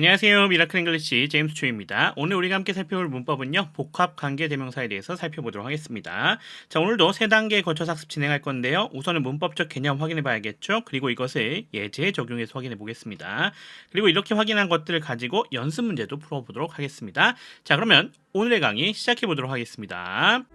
안녕하세요. 미라클 잉글리시 제임스 초입니다. 오늘 우리가 함께 살펴볼 문법은요. 복합 관계 대명사에 대해서 살펴보도록 하겠습니다. 자, 오늘도 세 단계에 거쳐서 학습 진행할 건데요. 우선은 문법적 개념 확인해 봐야겠죠. 그리고 이것을 예제에 적용해서 확인해 보겠습니다. 그리고 이렇게 확인한 것들을 가지고 연습 문제도 풀어 보도록 하겠습니다. 자, 그러면 오늘의 강의 시작해 보도록 하겠습니다.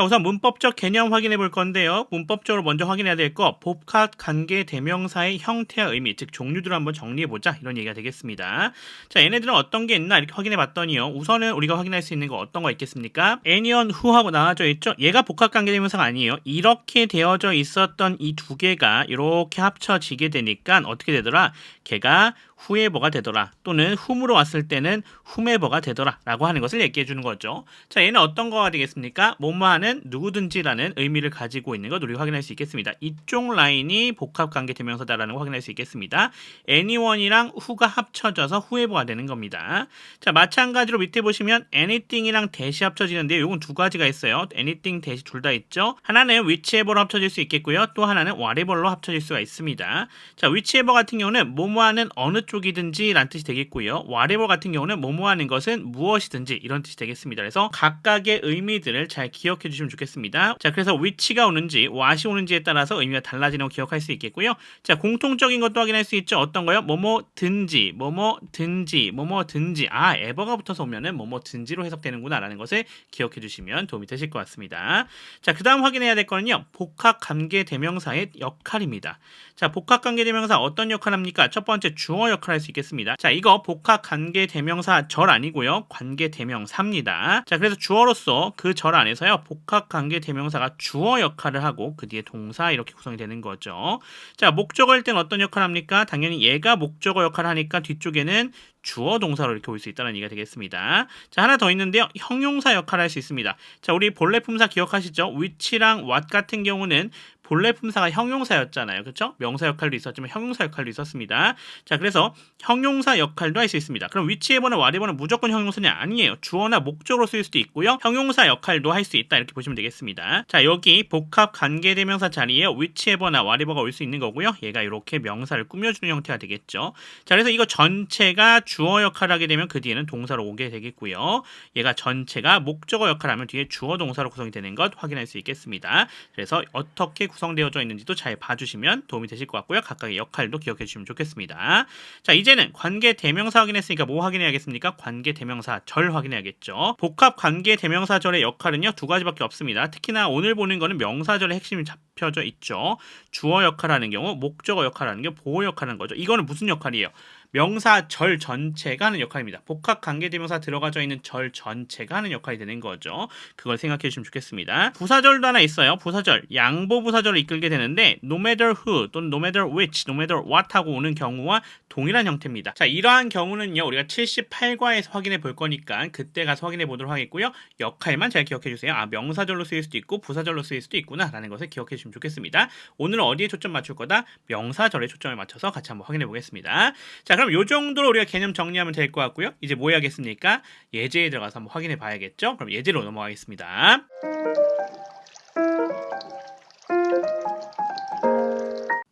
자, 우선 문법적 개념 확인해 볼 건데요. 문법적으로 먼저 확인해야 될 거 복합 관계 대명사의 형태와 의미, 즉 종류들을 한번 정리해 보자. 이런 얘기가 되겠습니다. 자, 얘네들은 어떤 게 있나 이렇게 확인해 봤더니요. 우선은 우리가 확인할 수 있는 거 어떤 거 있겠습니까? anyone who하고 나와져 있죠. 얘가 복합 관계 대명사가 아니에요. 이렇게 되어져 있었던 이 두 개가 이렇게 합쳐지게 되니까 어떻게 되더라? 걔가 후에버가 되더라. 또는 훔으로 왔을 때는 훔에버가 되더라. 라고 하는 것을 얘기해 주는 거죠. 자 얘는 어떤 거가 되겠습니까? 뭐뭐하는 누구든지라는 의미를 가지고 있는 것 우리가 확인할 수 있겠습니다. 이쪽 라인이 복합관계 대명사다라는 거 확인할 수 있겠습니다. anyone이랑 who가 합쳐져서 후에버가 되는 겁니다. 자 마찬가지로 밑에 보시면 anything이랑 대시 합쳐지는데 요건 두 가지가 있어요. anything 대시 둘 다 있죠? 하나는 whichever로 합쳐질 수 있겠고요. 또 하나는 whatever로 합쳐질 수가 있습니다. 자 whichever 같은 경우는 뭐뭐하는 어느 쪽이든지 라는 뜻이 되겠고요. whatever 같은 경우는 뭐뭐 하는 것은 무엇이든지 이런 뜻이 되겠습니다. 그래서 각각의 의미들을 잘 기억해 주시면 좋겠습니다. 자, 그래서 which가 오는지 what이 오는지에 따라서 의미가 달라지는 걸 기억할 수 있겠고요. 자, 공통적인 것도 확인할 수 있죠. 어떤 거요? 뭐뭐든지, 뭐뭐든지, 뭐뭐든지. 아, ever가 붙어서 오면은 뭐뭐든지로 해석되는구나라는 것을 기억해 주시면 도움이 되실 것 같습니다. 자, 그다음 확인해야 될 거는요. 복합 관계 대명사의 역할입니다. 자, 복합 관계 대명사 어떤 역할 합니까? 첫 번째 주어 역할 역할을 할수 있겠습니다. 자, 이거 복합 관계 대명사 절 아니고요. 관계 대명사입니다. 자, 그래서 주어로서 그 절 안에서요. 복합 관계 대명사가 주어 역할을 하고 그 뒤에 동사 이렇게 구성이 되는 거죠. 자, 목적어일 땐 어떤 역할을 합니까? 당연히 얘가 목적어 역할을 하니까 뒤쪽에는 주어 동사로 이렇게 올 수 있다는 얘기가 되겠습니다. 자, 하나 더 있는데요. 형용사 역할을 할 수 있습니다. 자, 우리 본래 품사 기억하시죠? which랑 what 같은 경우는 본래 품사가 형용사였잖아요. 그렇죠? 명사 역할도 있었지만 형용사 역할도 있었습니다. 자, 그래서 형용사 역할도 할 수 있습니다. 그럼 위치에버나 와리버는 무조건 형용사냐? 아니에요. 주어나 목적으로 쓰일 수도 있고요. 형용사 역할도 할 수 있다. 이렇게 보시면 되겠습니다. 자, 여기 복합 관계대명사 자리에 위치에버나 와리버가 올 수 있는 거고요. 얘가 이렇게 명사를 꾸며주는 형태가 되겠죠. 자, 그래서 이거 전체가 주어 역할을 하게 되면 그 뒤에는 동사로 오게 되겠고요. 얘가 전체가 목적어 역할을 하면 뒤에 주어 동사로 구성이 되는 것 확인할 수 있겠습니다. 그래서 어떻게 구성 되어져 있는지도 잘 봐주시면 도움이 되실 것 같고요. 각각의 역할도 기억해 주시면 좋겠습니다. 자, 이제는 관계 대명사 확인했으니까 뭐 확인해야겠습니까? 관계 대명사 절 확인해야겠죠. 복합 관계 대명사 절의 역할은요 두 가지밖에 없습니다. 특히나 오늘 보는 거는 명사절의 핵심이 잡혀져 있죠. 주어 역할하는 경우, 목적어 역할하는 경우, 보호 역할하는 거죠. 이거는 무슨 역할이에요? 명사 절 전체가 하는 역할입니다. 복합 관계대명사 들어가져 있는 절 전체가 하는 역할이 되는 거죠. 그걸 생각해 주시면 좋겠습니다. 부사절도 하나 있어요. 부사절, 양보 부사절을 이끌게 되는데 no matter who 또는 no matter which, no matter what 하고 오는 경우와 동일한 형태입니다. 자, 이러한 경우는요. 우리가 78과에서 확인해 볼 거니까 그때 가서 확인해 보도록 하겠고요. 역할만 잘 기억해 주세요. 아, 명사절로 쓰일 수도 있고 부사절로 쓰일 수도 있구나 라는 것을 기억해 주시면 좋겠습니다. 오늘은 어디에 초점 맞출 거다? 명사절에 초점을 맞춰서 같이 한번 확인해 보겠습니다. 자, 그럼 요 정도로 우리가 개념 정리하면 될 것 같고요. 이제 뭐 해야겠습니까? 예제에 들어가서 한번 확인해 봐야겠죠? 그럼 예제로 넘어가겠습니다.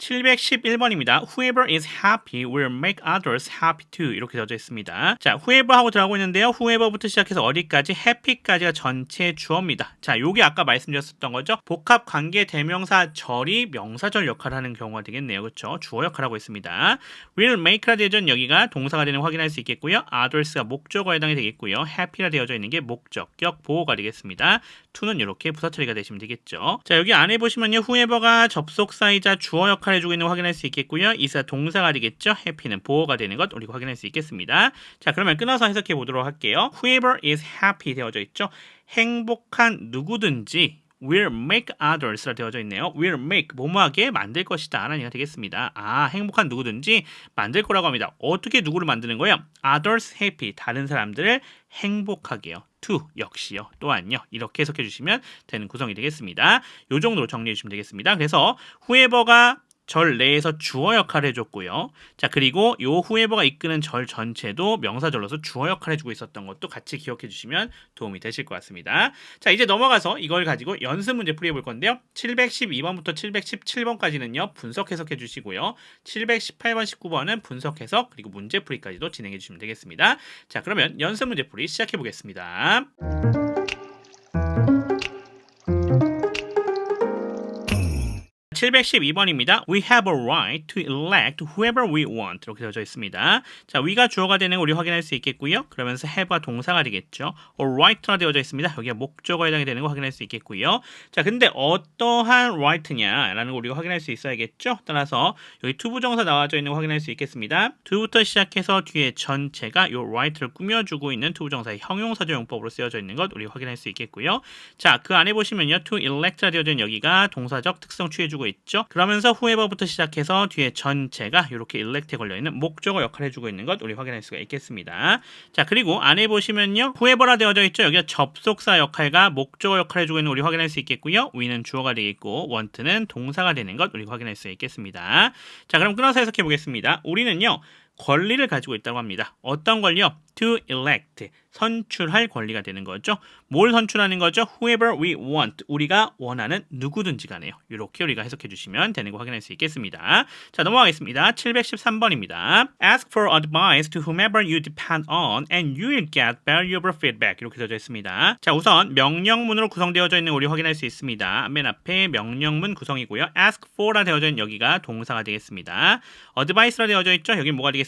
711번입니다. Whoever is happy will make others happy too. 이렇게 되어져 있습니다. 자, whoever 하고 들어가고 있는데요. whoever부터 시작해서 어디까지 happy까지가 전체 주어입니다. 자, 요게 아까 말씀드렸었던 거죠. 복합 관계 대명사 절이 명사절 역할을 하는 경우가 되겠네요. 그렇죠? 주어 역할을 하고 있습니다. will make라 있는 여기가 동사가 되는 확인할 수 있겠고요. others가 목적어에 해당이 되겠고요. happy라 되어져 있는 게 목적격 보호가 되겠습니다. To는 이렇게 부사 처리가 되시면 되겠죠. 자, 여기 안에 보시면요. whoever가 접속사이자 주어 역할을 해주고 있는 거 확인할 수 있겠고요. 이사 동사가 되겠죠. happy는 보호가 되는 것 우리가 확인할 수 있겠습니다. 자, 그러면 끊어서 해석해 보도록 할게요. Whoever is happy 되어져 있죠. 행복한 누구든지 will make others라 되어져 있네요. will make 뭐뭐하게 만들 것이다 라는 얘기가 되겠습니다. 아 행복한 누구든지 만들 거라고 합니다. 어떻게 누구를 만드는 거예요? others happy 다른 사람들을 행복하게요. To 역시요. 또한요. 이렇게 해석해 주시면 되는 구성이 되겠습니다. 요 정도로 정리해 주시면 되겠습니다. 그래서 whoever가 절 내에서 주어 역할을 해줬고요. 자 그리고 요 whoever가 이끄는 절 전체도 명사절로서 주어 역할을 해주고 있었던 것도 같이 기억해 주시면 도움이 되실 것 같습니다. 자 이제 넘어가서 이걸 가지고 연습 문제 풀이해 볼 건데요. 712번부터 717번까지는요 분석 해석해 주시고요. 718번, 19번은 분석 해석 그리고 문제 풀이까지도 진행해 주시면 되겠습니다. 자 그러면 연습 문제 풀이 시작해 보겠습니다. 712번입니다. We have a right to elect whoever we want. 이렇게 되어져 있습니다. 자, we가 주어가 되는 거 우리 확인할 수 있겠고요. 그러면서 have가 동사가 되겠죠. a right라 되어져 있습니다. 여기가 목적어에 해당이 되는 거 확인할 수 있겠고요. 자, 근데 어떠한 right냐라는 거 우리가 확인할 수 있어야겠죠. 따라서 여기 투부정사 나와져 있는 거 확인할 수 있겠습니다. to부터 시작해서 뒤에 전체가 요 right를 꾸며주고 있는 투부정사의 형용사조 용법으로 쓰여져 있는 것 우리 확인할 수 있겠고요. 자, 그 안에 보시면요. to elect라 되어져 여기가 동사적 특성 취해주고 있죠. 그러면서 whoever부터 시작해서 뒤에 전체가 이렇게 elect에 걸려 있는 목적어 역할을 해주고 있는 것 우리 확인할 수가 있겠습니다. 자 그리고 안에 보시면요 whoever라 되어져 있죠. 여기가 접속사 역할과 목적어 역할을 해주고 있는 우리 확인할 수 있겠고요. we는 주어가 되겠고 want는 동사가 되는 것 우리 확인할 수 있겠습니다. 자 그럼 끊어서 해석해 보겠습니다. 우리는요 권리를 가지고 있다고 합니다. 어떤 권리요? to elect 선출할 권리가 되는 거죠. 뭘 선출하는 거죠? whoever we want 우리가 원하는 누구든지 간에요. 이렇게 우리가 해석해 주시면 되는 거 확인할 수 있겠습니다. 자 넘어가겠습니다. 713번입니다. Ask for advice to whomever you depend on and you will get valuable feedback 이렇게 되어져 있습니다. 자 우선 명령문으로 구성되어져 있는 우리 확인할 수 있습니다. 맨 앞에 명령문 구성이고요. ask for라 되어져 있는 여기가 동사가 되겠습니다. advice라 되어져 있죠. 여기 뭐가 되겠습니까?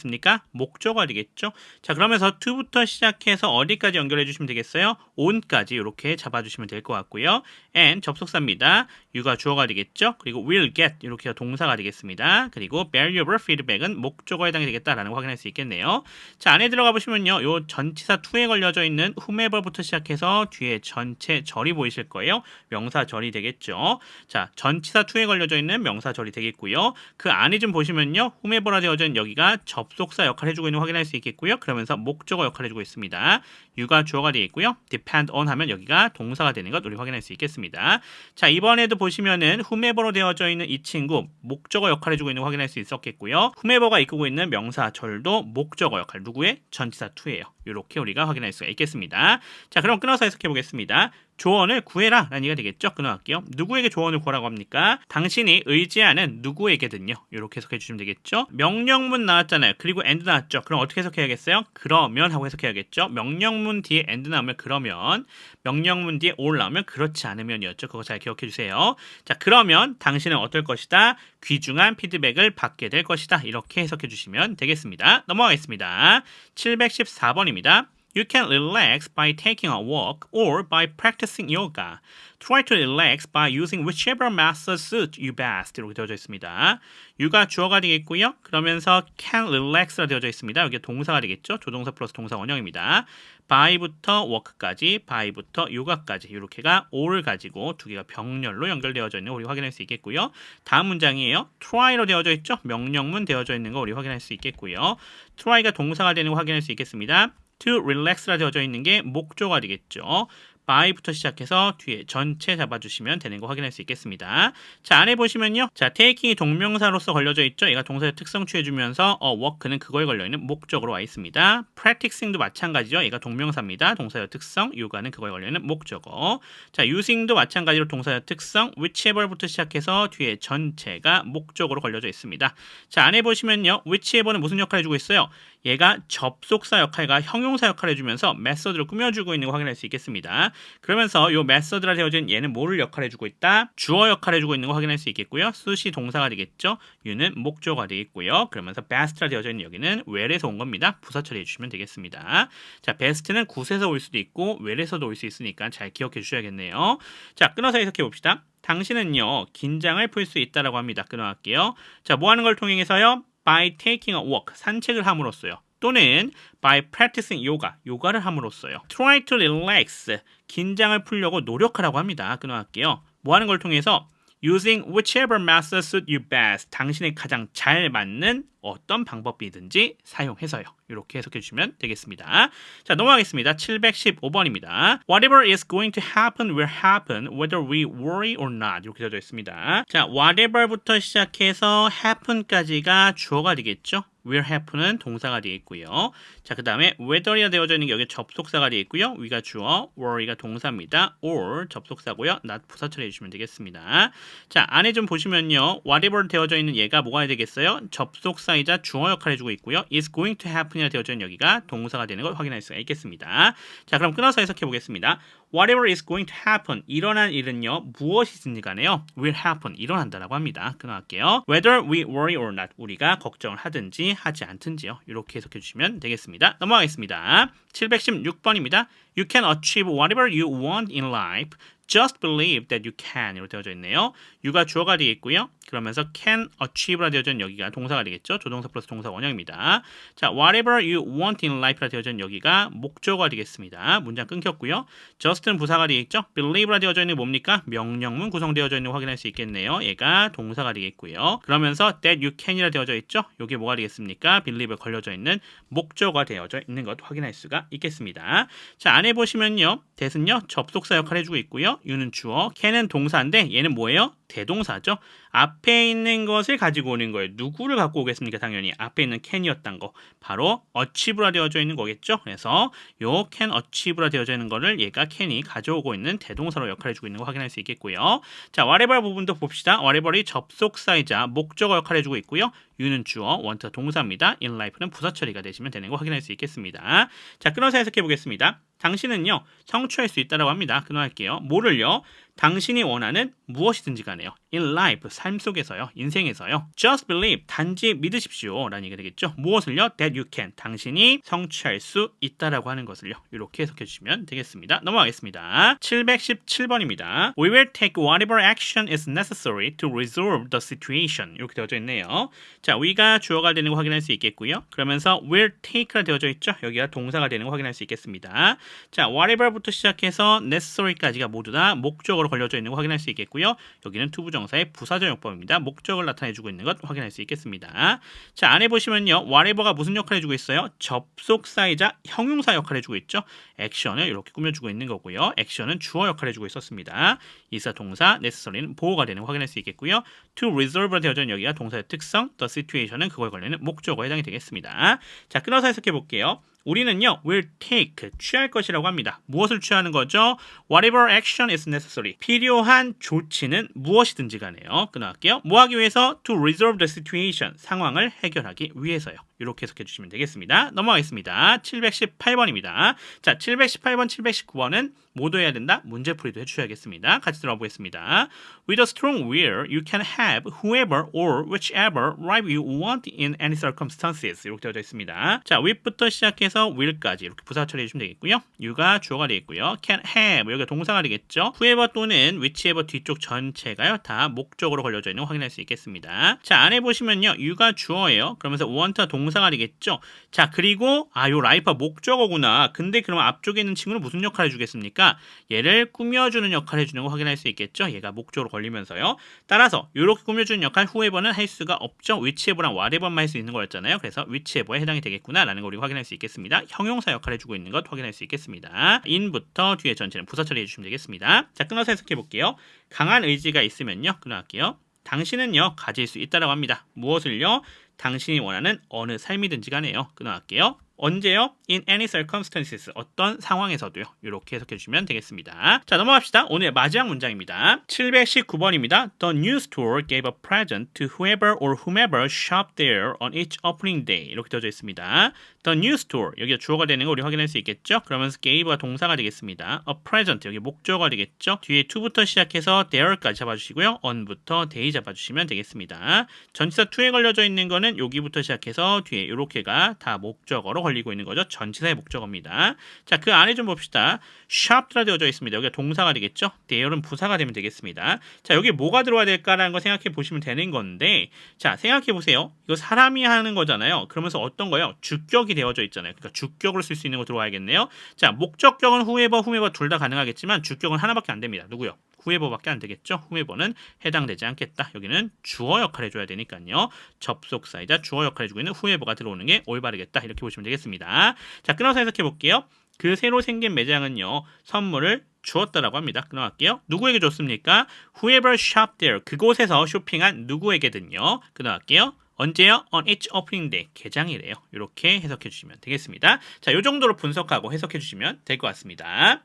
목적어가 되겠죠. 자 그러면서 to부터 시작해서 어디까지 연결해 주시면 되겠어요? on까지 이렇게 잡아주시면 될 것 같고요. and 접속사입니다. you가 주어가 되겠죠. 그리고 will get 이렇게 동사가 되겠습니다. 그리고 valuable feedback은 목적어에 해당이 되겠다라는 거 확인할 수 있겠네요. 자 안에 들어가 보시면요. 요 전치사 to에 걸려져 있는 whomever부터 시작해서 뒤에 전체 절이 보이실 거예요. 명사 절이 되겠죠. 자 전치사 to에 걸려져 있는 명사 절이 되겠고요. 그 안에 좀 보시면요. whomever라 있는 여기가 접 속사 역할을 해주고 있는 거 확인할 수 있겠고요. 그러면서 목적어 역할을 해주고 있습니다. you가 주어가 되어 있고요. depend on 하면 여기가 동사가 되는 것 우리 확인할 수 있겠습니다. 자 이번에도 보시면은 whomever로 되어져 있는 이 친구 목적어 역할을 해주고 있는 거 확인할 수 있었겠고요. whomever가 이끌고 있는 명사 절도 목적어 역할 누구의 전치사 to예요. 이렇게 우리가 확인할 수가 있겠습니다. 자 그럼 끊어서 해석해 보겠습니다. 조언을 구해라 라는 얘기가 되겠죠. 끊어갈게요. 누구에게 조언을 구하라고 합니까? 당신이 의지하는 누구에게든요. 이렇게 해석해 주시면 되겠죠. 명령문 나왔잖아요. 그리고 and 나왔죠. 그럼 어떻게 해석해야겠어요? 그러면 하고 해석해야겠죠. 명령문 뒤에 and 나오면 그러면 명령문 뒤에 all 나오면 그렇지 않으면이었죠. 그거 잘 기억해 주세요. 자 그러면 당신은 어떨 것이다? 귀중한 피드백을 받게 될 것이다. 이렇게 해석해 주시면 되겠습니다. 넘어가겠습니다. 714번입니다. You can relax by taking a walk or by practicing yoga. Try to relax by using whichever method suits you best. 이렇게 되어져 있습니다. you가 주어가 되겠고요. 그러면서 can relax라 되어져 있습니다. 여기 동사가 되겠죠. 조동사 플러스 동사 원형입니다. by부터 work까지, by부터 yoga까지 이렇게가 all을 가지고 두 개가 병렬로 연결되어져 있는 거 우리 확인할 수 있겠고요. 다음 문장이에요. try로 되어져 있죠. 명령문 되어져 있는 거 우리 확인할 수 있겠고요. try가 동사가 되는 거 확인할 수 있겠습니다. To relax라 되어져 있는 게 목조가 되겠죠. by부터 시작해서 뒤에 전체 잡아주시면 되는 거 확인할 수 있겠습니다. 자 안에 보시면요. 자 taking이 동명사로서 걸려져 있죠. 얘가 동사의 특성 취해주면서 어 work는 그거에 걸려있는 목적으로 와 있습니다. practicing도 마찬가지죠. 얘가 동명사입니다. 동사의 특성, yoga는 그거에 걸려있는 목적어. 자 using도 마찬가지로 동사의 특성, whichever부터 시작해서 뒤에 전체가 목적으로 걸려져 있습니다. 자 안에 보시면요. whichever는 무슨 역할을 해주고 있어요? 얘가 접속사 역할과 형용사 역할을 해주면서 메서드를 꾸며주고 있는 거 확인할 수 있겠습니다. 그러면서 이 메서드라 되어진 얘는 뭐를 역할을 해주고 있다? 주어 역할을 해주고 있는 거 확인할 수 있겠고요. 수시 동사가 되겠죠. you는 목조가 되겠고요. 그러면서 best라 되어져 있는 여기는 where에서 온 겁니다. 부사 처리해 주시면 되겠습니다. 자, best는 굿에서 올 수도 있고 where에서도 올 수 있으니까 잘 기억해 주셔야겠네요. 자, 끊어서 해석해 봅시다. 당신은요 긴장을 풀 수 있다라고 합니다. 끊어갈게요. 자, 뭐 하는 걸 통해서요? By taking a walk 산책을 함으로써요. 또는 by practicing yoga 요가를 함으로써요. try to relax 긴장을 풀려고 노력하라고 합니다. 끊어갈게요. 뭐 하는 걸 통해서 using whichever method suit you best. 당신의 가장 잘 맞는 어떤 방법이든지 사용해서요. 이렇게 해석해 주시면 되겠습니다. 자, 넘어가겠습니다. 715번입니다. Whatever is going to happen will happen whether we worry or not. 이렇게 되어져 있습니다. 자, whatever부터 시작해서 happen까지가 주어가 되겠죠. Will happen은 동사가 되어 있고요. 자, 그 다음에 whether이라 되어져 있는 게 여기 접속사가 되어 있고요. 위가 주어, worry가 동사입니다. or 접속사고요. not 부사 처리해 주시면 되겠습니다. 자, 안에 좀 보시면요. whatever 되어져 있는 얘가 뭐가 되겠어요? 접속사이자 주어 역할을 해주고 있고요. is going to happen이라 되어져 있는 여기가 동사가 되는 걸 확인할 수가 있겠습니다. 자, 그럼 끊어서 해석해 보겠습니다. Whatever is going to happen. 일어날 일은요. 무엇이든지 간에요. will happen. 일어난다라고 합니다. 끊어갈게요. Whether we worry or not. 우리가 걱정을 하든지 하지 않든지요. 이렇게 해석해 주시면 되겠습니다. 넘어가겠습니다. 716번입니다. You can achieve whatever you want in life. Just believe that you can 이렇게 되어져 있네요. you가 주어가 되겠고요. 그러면서 can achieve라 있는 여기가 동사가 되겠죠. 조동사 플러스 동사 원형입니다. 자, whatever you want in life라 있는 여기가 목적어가 되겠습니다. 문장 끊겼고요. just는 부사가 되겠죠. believe라 되어져 있는 뭡니까? 명령문 구성되어져 있는 거 확인할 수 있겠네요. 얘가 동사가 되겠고요. 그러면서 that you can이라 되어져 있죠. 이게 뭐가 되겠습니까? believe에 걸려져 있는 목적어가 되어져 있는 것 확인할 수가 있겠습니다. 자, 안에 보시면요. that은요. 접속사 역할을 해주고 있고요. you는 주어, can은 동사인데 얘는 뭐예요? 대동사죠. 앞에 있는 것을 가지고 오는 거예요. 누구를 갖고 오겠습니까? 당연히 앞에 있는 can이었던 거. 바로 achieve라 되어져 있는 거겠죠. 그래서 요 can achieve라 되어져 있는 거를 얘가 can이 가져오고 있는 대동사로 역할을 해주고 있는 거 확인할 수 있겠고요. 자, whatever 부분도 봅시다. whatever이 접속사이자 목적어 역할을 해주고 있고요. you는 주어, want 동사입니다. in life는 부사 처리가 되시면 되는 거 확인할 수 있겠습니다. 자, 끊어서 해석해 보겠습니다. 당신은요 성취할 수 있다라고 합니다. 끊어할게요. 뭐를요? 당신이 원하는 무엇이든지 간에요. In life, 삶 속에서요. 인생에서요. Just believe, 단지 믿으십시오. 라는 얘기가 되겠죠. 무엇을요? That you can, 당신이 성취할 수 있다라고 하는 것을요. 이렇게 해석해 주시면 되겠습니다. 넘어가겠습니다. 717번입니다. We will take whatever action is necessary to resolve the situation. 이렇게 되어져 있네요. 자, we가 주어가 되는 거 확인할 수 있겠고요. 그러면서 will take가 되어져 있죠. 여기가 동사가 되는 거 확인할 수 있겠습니다. 자, whatever부터 시작해서 necessary까지가 모두 다 목적으로 걸려져 있는 거 확인할 수 있겠고요. 여기는 투부정사의 부사적 용법입니다. 목적을 나타내주고 있는 것 확인할 수 있겠습니다. 자, 안에 보시면요. whatever가 무슨 역할을 해주고 있어요? 접속사이자 형용사 역할을 해주고 있죠. 액션을 이렇게 꾸며주고 있는 거고요. 액션은 주어 역할을 해주고 있었습니다. 이사 동사, necessary는 보호가 되는 거 확인할 수 있겠고요. to resolve로 되어져 여기가 동사의 특성, the situation은 그걸 걸리는 목적어에 해당이 되겠습니다. 자, 끊어서 해석해 볼게요. 우리는요, will take, 취할 것이라고 합니다. 무엇을 취하는 거죠? Whatever action is necessary. 필요한 조치는 무엇이든지 간에요. 끊어갈게요. 뭐 하기 위해서? To resolve the situation. 상황을 해결하기 위해서요. 이렇게 해석해 주시면 되겠습니다. 넘어가겠습니다. 718번입니다. 자, 718번, 719번은 모두 해야 된다. 문제풀이도 해주셔야겠습니다. 같이 들어보겠습니다. With a strong will, you can have whoever or whichever right you want in any circumstances. 이렇게 되어져 있습니다. 자, with부터 시작해서 will까지 이렇게 부사 처리해 주시면 되겠고요. you가 주어가 되겠고요. can have 여기가 동사가 되겠죠. whoever 또는 whichever 뒤쪽 전체가요. 다 목적으로 걸려져 있는 거 확인할 수 있겠습니다. 자, 안에 보시면요. you가 주어예요. 그러면서 want가 동사 가 되겠죠. 자, 그리고 아, 요 라이프가 목적어구나. 근데 그럼 앞쪽에 있는 친구는 무슨 역할을 해주겠습니까? 얘를 꾸며주는 역할을 해주는 거 확인할 수 있겠죠. 얘가 목적으로 걸리면서요. 따라서 이렇게 꾸며주는 역할 후에버는 할 수가 없죠. 위치에버랑 와레버만 할 수 있는 거였잖아요. 그래서 위치에버에 해당이 되겠구나라는 걸 우리가 확인할 수 있겠습니다. 형용사 역할을 해주고 있는 것 확인할 수 있겠습니다. 인부터 뒤에 전체는 부사 처리해 주시면 되겠습니다. 자, 끊어서 해석해 볼게요. 강한 의지가 있으면요. 끊어갈게요. 당신은요 가질 수 있다라고 합니다. 무엇을요? 당신이 원하는 어느 삶이든지 간에요. 끊어갈게요. 언제요? In any circumstances. 어떤 상황에서도요. 이렇게 해석해 주시면 되겠습니다. 자, 넘어갑시다. 오늘 마지막 문장입니다. 719번입니다. The new store gave a present to whoever or whomever shopped there on each opening day. 이렇게 되어져 있습니다. The new store. 여기가 주어가 되는 거 우리 확인할 수 있겠죠? 그러면서 gave가 동사가 되겠습니다. A present. 여기 목적어가 되겠죠? 뒤에 to부터 시작해서 there까지 잡아주시고요. on부터 day 잡아주시면 되겠습니다. 전치사 to에 걸려져 있는 거는 여기부터 시작해서 뒤에 이렇게가 다 목적어로 걸리고 있는 거죠. 전치사의 목적어입니다. 자, 그 안에 좀 봅시다. sharp라 되어져 있습니다. 여기가 동사가 되겠죠. there은 부사가 되면 되겠습니다. 자, 여기 뭐가 들어와야 될까라는 거 생각해 보시면 되는 건데, 자, 생각해 보세요. 이거 사람이 하는 거잖아요. 그러면서 어떤 거요? 주격이 되어져 있잖아요. 그러니까 주격으로 쓸 수 있는 거 들어와야겠네요. 자, 목적격은 후에버, 후메버 둘 다 가능하겠지만 주격은 하나밖에 안 됩니다. 누구요? 후에버밖에 안 되겠죠. 후에버는 해당되지 않겠다. 여기는 주어 역할 해줘야 되니까요. 접속사이자 주어 역할 해주고 있는 후에버가 들어오는 게 올바르겠다. 이렇게 보시면 되겠습니다. 자, 끊어서 해석해 볼게요. 그 새로 생긴 매장은요, 선물을 주었다라고 합니다. 끊어갈게요. 누구에게 줬습니까? Whoever shopped there. 그곳에서 쇼핑한 누구에게든요. 끊어갈게요. 언제요? On each opening day. 개장이래요. 이렇게 해석해 주시면 되겠습니다. 자, 요 정도로 분석하고 해석해 주시면 될 것 같습니다.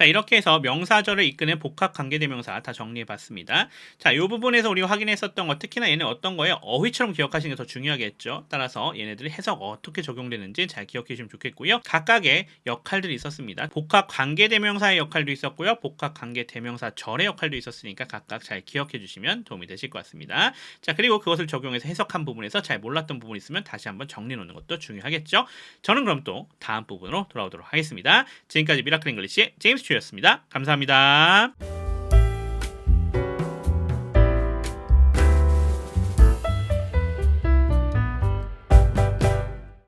자, 이렇게 해서 명사절을 이끄는 복합 관계대명사 다 정리해 봤습니다. 자, 이 부분에서 우리가 확인했었던 거 특히나 얘는 어떤 거예요? 어휘처럼 기억하시는 게 더 중요하겠죠. 따라서 얘네들이 해석 어떻게 적용되는지 잘 기억해 주시면 좋겠고요. 각각의 역할들이 있었습니다. 복합 관계대명사의 역할도 있었고요. 복합 관계대명사 절의 역할도 있었으니까 각각 잘 기억해 주시면 도움이 되실 것 같습니다. 자, 그리고 그것을 적용해서 해석한 부분에서 잘 몰랐던 부분이 있으면 다시 한번 정리해 놓는 것도 중요하겠죠. 저는 그럼 또 다음 부분으로 돌아오도록 하겠습니다. 지금까지 미라클 잉글리시의 제임스 튜였습니다. 감사합니다.